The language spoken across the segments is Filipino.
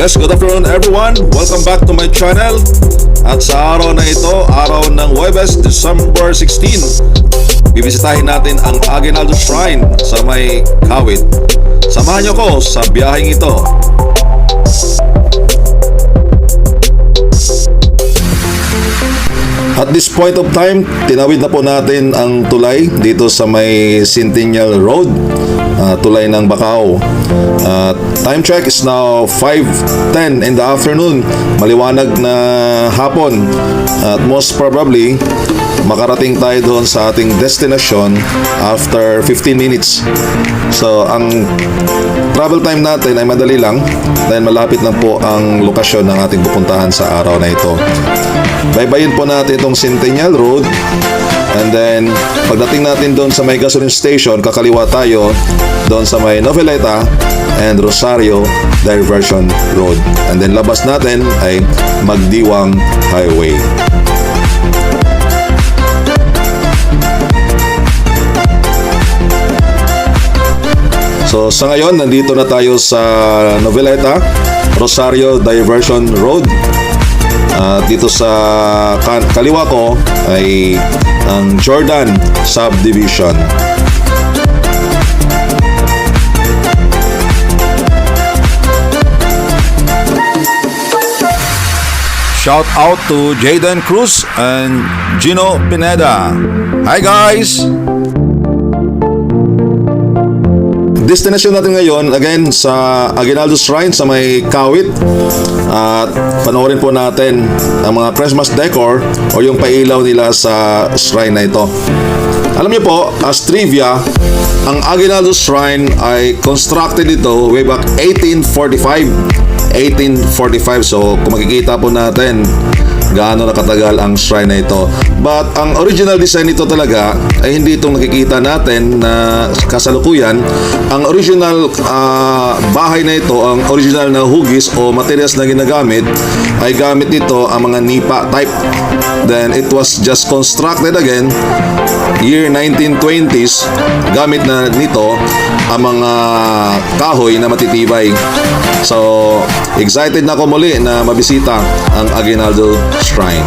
Yes, good afternoon everyone. Welcome back to my channel. At sa araw na ito, araw ng Webes, December 16, bibisitahin natin ang Aguinaldo Shrine sa may Kawit. Samahan niyo ko sa biyaheng ito. At this point of time, tinawid na po natin ang tulay dito sa may Centennial Road, ah, tulay ng Bacau. At time check is now 5.10 in the afternoon, maliwanag na hapon. At most probably, makarating tayo doon sa ating destination after 15 minutes. So, ang travel time natin ay madali lang dahil malapit lang po ang lokasyon ng ating pupuntahan sa araw na ito. Baybayin po natin itong Centennial Road and then pagdating natin doon sa may gasoline station, kakaliwa tayo doon sa may Noveleta and Rosario Diversion Road. And then labas natin ay Magdiwang Highway. So sa ngayon, nandito na tayo sa Noveleta, Rosario Diversion Road. At dito sa kaliwa ko ay ang Jordan Subdivision. Shout out to Jaden Cruz and Gino Pineda. Hi guys! Destination natin ngayon, again, sa Aguinaldo Shrine sa may Kawit. At panoorin po natin ang mga Christmas decor o yung pailaw nila sa shrine na ito. Alam niyo po, as trivia, ang Aguinaldo Shrine ay constructed ito way back 1845. 1845. So, kung makikita po natin gaano nakatagal ang shrine na ito. But ang original design nito talaga ay hindi itong nakikita natin na kasalukuyan. Ang original ah, bahay na ito, ang original na hugis o materials na ginagamit ay gamit nito ang mga nipa type. Then it was just constructed again year 1920s gamit na nito ang mga kahoy na matitibay. So, excited na ako muli na mabisita ang Aguinaldo Shrine.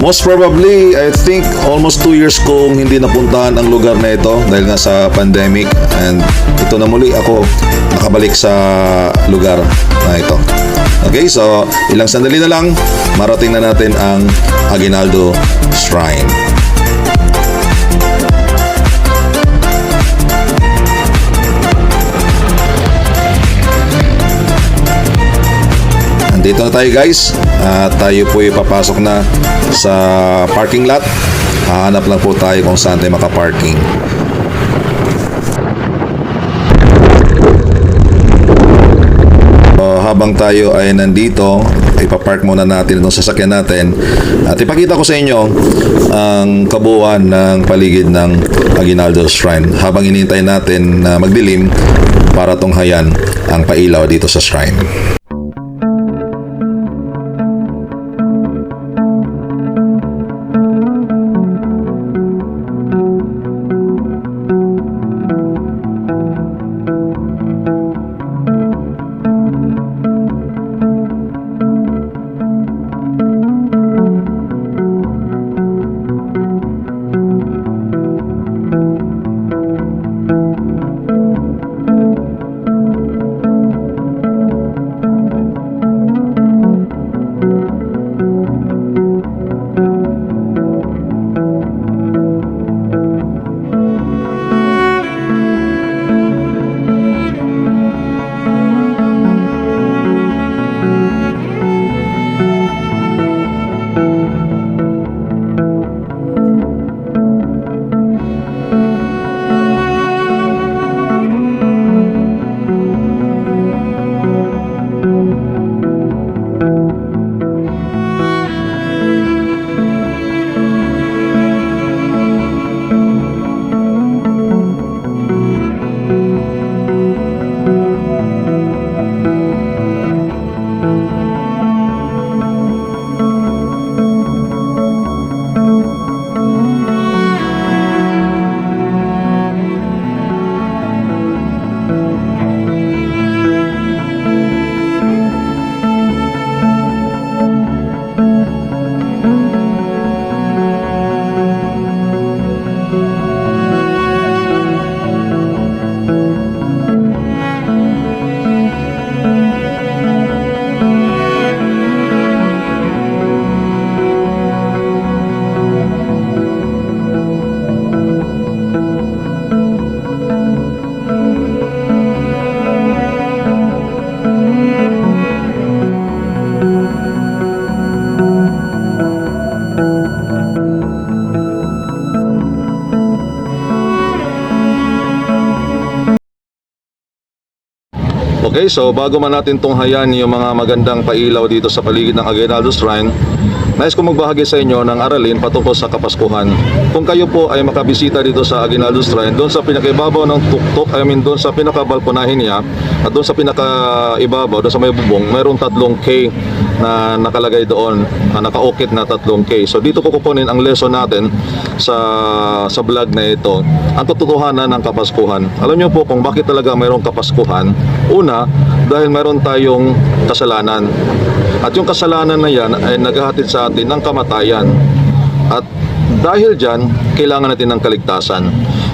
Most probably, I think almost two years kong hindi napuntahan ang lugar na ito dahil nga sa pandemic and ito na muli ako nakabalik sa lugar na ito. Okay, so ilang sandali na lang marating na natin ang Aguinaldo Shrine. Nandito na tayo guys at tayo po ipapasok na sa parking lot. Hahanap lang po tayo kung saan tayo makaparking. So, habang tayo ay nandito, ipapark muna natin itong sasakyan natin at ipakita ko sa inyo ang kabuuan ng paligid ng Aguinaldo Shrine habang inintay natin na magdilim para tunghayan ang pailaw dito sa shrine. Okay, so bago man natin tunghayan yung mga magandang pailaw dito sa paligid ng Aguinaldo Shrine, nais ko magbahagi sa inyo ng aralin patungkol sa Kapaskuhan. Kung kayo po ay makabisita dito sa Aguinaldo Shrine, doon sa pinakaibabaw ng tuktok, I mean doon sa pinakabalkonahin niya, at doon sa pinakaibabaw, doon sa may bubong, mayroong tatlong K na nakalagay doon, na nakaukit na tatlong K. So dito ko kukunin ang lesson natin sa sa vlog na ito, ang katotohanan ng Kapaskuhan. Alam niyo po kung bakit talaga mayroong Kapaskuhan? Una, dahil mayroon tayong kasalanan. At yung kasalanan na yan ay naghahatid sa atin ng kamatayan. At dahil dyan, kailangan natin ng kaligtasan.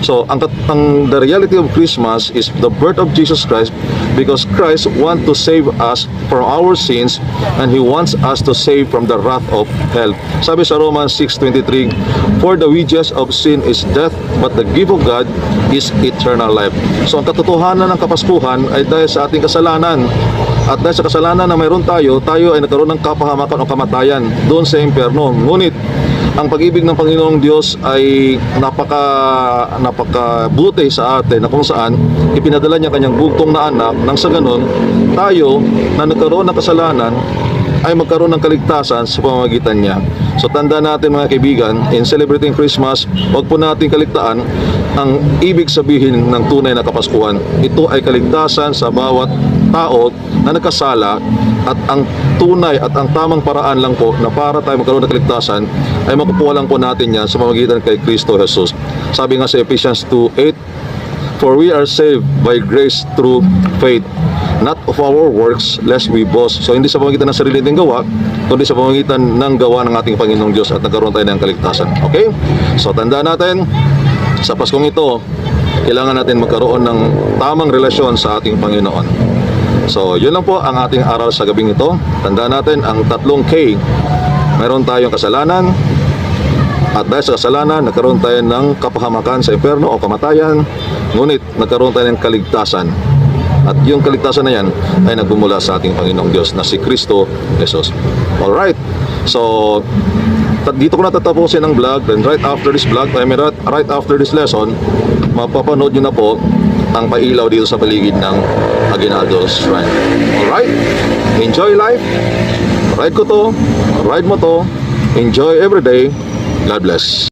So, ang, ang the reality of Christmas is the birth of Jesus Christ because Christ want to save us from our sins and He wants us to save from the wrath of hell. Sabi sa Romans 6.23, For the wages of sin is death, but the gift of God is eternal life. So, ang katotohanan ng Kapaskuhan ay dahil sa ating kasalanan. At dahil sa kasalanan na mayroon tayo, tayo ay nagkaroon ng kapahamakan o kamatayan doon sa impyerno. Ngunit, ang pag-ibig ng Panginoong Diyos ay napaka napakabuti sa atin na kung saan ipinadala niya kanyang bugtong na anak nang sa ganun tayo na nagkaroon ng kasalanan ay magkaroon ng kaligtasan sa pamamagitan niya. So tanda natin mga kaibigan, in celebrating Christmas, huwag po natin kaligtaan ang ibig sabihin ng tunay na Kapaskuhan. Ito ay kaligtasan sa bawat tao na nagkasala at ang tunay at ang tamang paraan lang po na para tayo magkaroon ng kaligtasan ay makukuha lang po natin yan sa pamamagitan kay Kristo Jesus. Sabi nga sa Ephesians 2.8, For we are saved by grace through faith, not of our works, lest we boast. So hindi sa pamamagitan ng sarili nating gawa, kundi sa pamamagitan ng gawa ng ating Panginoong Diyos at nagkaroon tayo ng kaligtasan. Okay? So tandaan natin, sa Paskong ito, kailangan natin magkaroon ng tamang relasyon sa ating Panginoon. So, yun lang po ang ating aral sa gabing ito. Tandaan natin ang tatlong K. Meron tayong kasalanan, at dahil sa kasalanan, nagkaroon tayo ng kapahamakan sa impyerno o kamatayan, ngunit nagkaroon tayo ng kaligtasan. At yung kaligtasan na yan ay nagbumula sa ating Panginoong Diyos na si Kristo Jesus. Alright, so dito ko natatapusin ang vlog and right after this vlog, I mean right, after this lesson, mapapanood nyo na po ang pailaw dito sa paligid ng Aguinaldo Shrine. Alright, enjoy life. Ride ko to, ride mo to, enjoy every day. God bless.